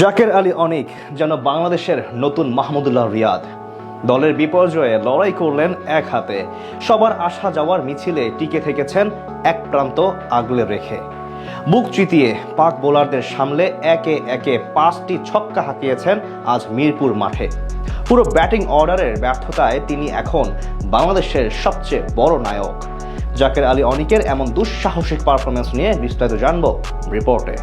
জাকের আলী অনিক যেন বাংলাদেশের নতুন মাহমুদুল্লাহ রিয়াদ। দলের বিপর্যয়ে লড়াই করলেন এক হাতে। সবার আসা যাওয়ার মিছিলে টিকে থেকেছেন এক প্রান্ত আগলে রেখে। বুক চিতিয়ে পাক বোলারদের সামলে একে একে পাঁচটি ছক্কা হাঁকিয়েছেন আজ মিরপুর মাঠে। পুরো ব্যাটিং অর্ডারের ব্যর্থতায় তিনি এখন বাংলাদেশের সবচেয়ে বড় নায়ক। জাকের আলী অনিকের এমন দুঃসাহসিক পারফরমেন্স নিয়ে বিস্তারিত জানব রিপোর্টে।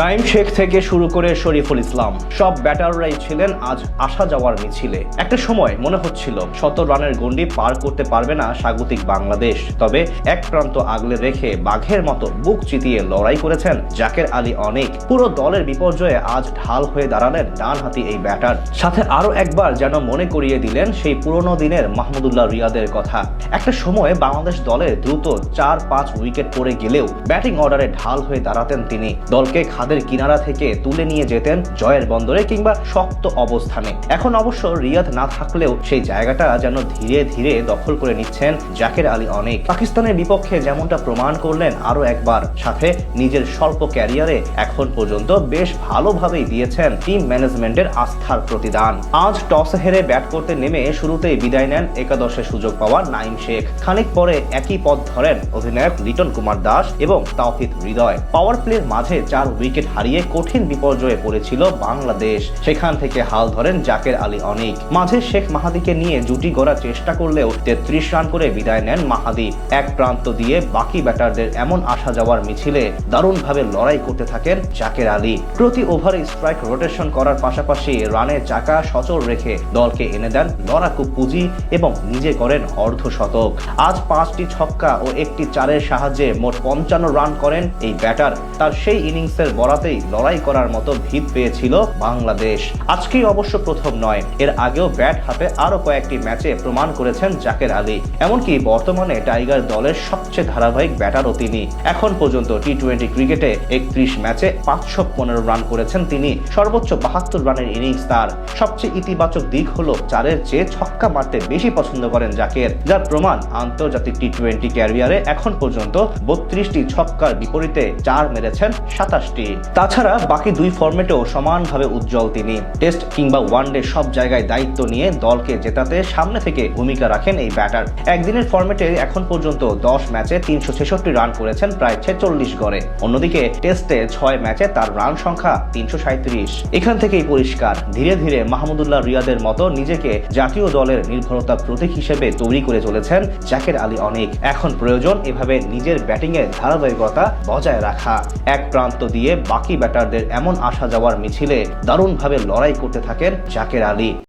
নাইম শেখ থেকে শুরু করে শরীফুল ইসলাম সব ব্যাটাররাই ছিলেন আজ আসা যাওয়ার মিছিলে। একটা সময় মনে হচ্ছিল, শত রানের গন্ডি পার করতে পারবে না স্বাগতিক বাংলাদেশ। তবে এক প্রান্ত আগলে রেখে বাঘের মতো বুক চিতিয়ে লড়াই করেছেন জাকের আলী অনেক। পুরো দলের বিপর্যয়ে আজ ঢাল হয়ে দাঁড়ালেন ডানহাতি এই ব্যাটার। সাথে আরও একবার যেন মনে করিয়ে দিলেন সেই পুরনো দিনের মাহমুদুল্লাহ রিয়াদের কথা। একটা সময় বাংলাদেশ দলে দ্রুত চার পাঁচ উইকেট পড়ে গেলেও ব্যাটিং অর্ডারে ঢাল হয়ে দাঁড়াতেন তিনি। দলকে খাদের কিনারা থেকে তুলে নিয়ে যেতেন জয়ের বন্দরে কিংবা শক্ত অবস্থানে এখন অবশ্য রিয়াদ না থাকলেও সেই জায়গাটা যেন ধীরে ধীরে দখল করে নিচ্ছেন জাকের আলী অনেক। পাকিস্তানের বিপক্ষে যেমনটা প্রমাণ করলেন আরও একবার, সাথে নিজের স্বল্প ক্যারিয়ারে এখন পর্যন্ত বেশ ভালোভাবেই দিয়েছেন টিম ম্যানেজমেন্টের আস্থার প্রতিদান। আজ টস হেরে ব্যাট করতে নেমে শুরুতেই বিদায় নেন একাদশে সুযোগ পাওয়া নাইম শেখ। খানিক পরে একই পথ ধরেন অধিনায়ক লিটন কুমার দাস এবং তাওহিদ হৃদয়। পাওয়ার প্লের মাঝে চার উইকেট হারিয়ে কঠিন বিপর্যয়ে পড়েছিল বাংলাদেশ। সেখান থেকে হাল ধরেন জাকের আলী অনিক। মাঝে শেখ মাহাদিকে নিয়ে জুটি গড়ার চেষ্টা করলেও তেত্রিশ রান করে বিদায় নেন মাহাদি। এক প্রান্ত দিয়ে বাকি ব্যাটারদের এমন আসা যাওয়ার মিছিলে দারুণভাবে লড়াই করতে থাকেন জাকের আলী। প্রতি ওভারে স্ট্রাইক রোটেশন করার পাশাপাশি রানের চাকা সচল রেখে দলকে এনে দেন লড়াকু পুঁজি এবং নিজে করেন অর্ধ শতক আজ পাঁচটি ছক্কা ও একটি চারের সাহায্যে মোট পঞ্চান্ন রান করেন এই ব্যাটার। তার সেই ইনিংসের বরাতেই লড়াই করার মতো ভিত পেয়েছিল বাংলাদেশ। আজকেই অবশ্য প্রথম নয়। এর আগেও ব্যাট হাতে আরও কয়েকটি ম্যাচে প্রমাণ করেছেন জাকের আলী। এমনকি বর্তমানে টাইগার দলের সবচেয়ে ধারাবাহিক ব্যাটারও তিনি। এখন পর্যন্ত টি টোয়েন্টি ক্রিকেটে একত্রিশ ম্যাচে পাঁচশো পনেরো রান করেছেন তিনি। সর্বোচ্চ বাহাত্তর রানের ইনিংস তার। সবচেয়ে ইতিবাচক দিক হলো চারের চেয়ে ছক্কা মারতে বেশি পছন্দ করেন জাকের, যার প্রমাণ আন্তর্জাতিক টি টোয়েন্টি ক্যারিয়ারে এখন পর্যন্ত বত্রিশটি ছক্কার বিপরীতে চার মেরেছেন সাতাশটি। তাছাড়া বাকি দুই ফর্মেটেও সমানভাবে উজ্জ্বল তিনি। টেস্ট কিংবা ওয়ানডে সব জায়গায় দায়িত্ব নিয়ে দলকে জেতাতে সামনে থেকে ভূমিকা রাখেন এই ব্যাটার একদিনের ফর্মেটে এখন পর্যন্ত দশ ম্যাচে তিনশো ছেষট্টি রান করেছেন প্রায় ছেচল্লিশ গড়ে। অন্যদিকে টেস্টে ছয় ম্যাচে তার রান সংখ্যা তিনশো সাঁত্রিশ এখান থেকেই পরিষ্কার, ধীরে ধীরে মাহমুদুল্লাহ রিয়াদের মতো নিজেকে জাতীয় দলের নির্ভরতা প্রতীক হিসেবে তৈরি করে চলেছেন জাকের আলী অনেক। এখন প্রয়োজন এভাবে নিজের ব্যাটিংয়ের ধারাবাহিকতা বজায় রাখা। এক প্রান্ত দিয়ে বাকি ব্যাটারদের এমন আসা যাওয়ার মিছিলে দারুণভাবে লড়াই করতে থাকেন জাকের আলী।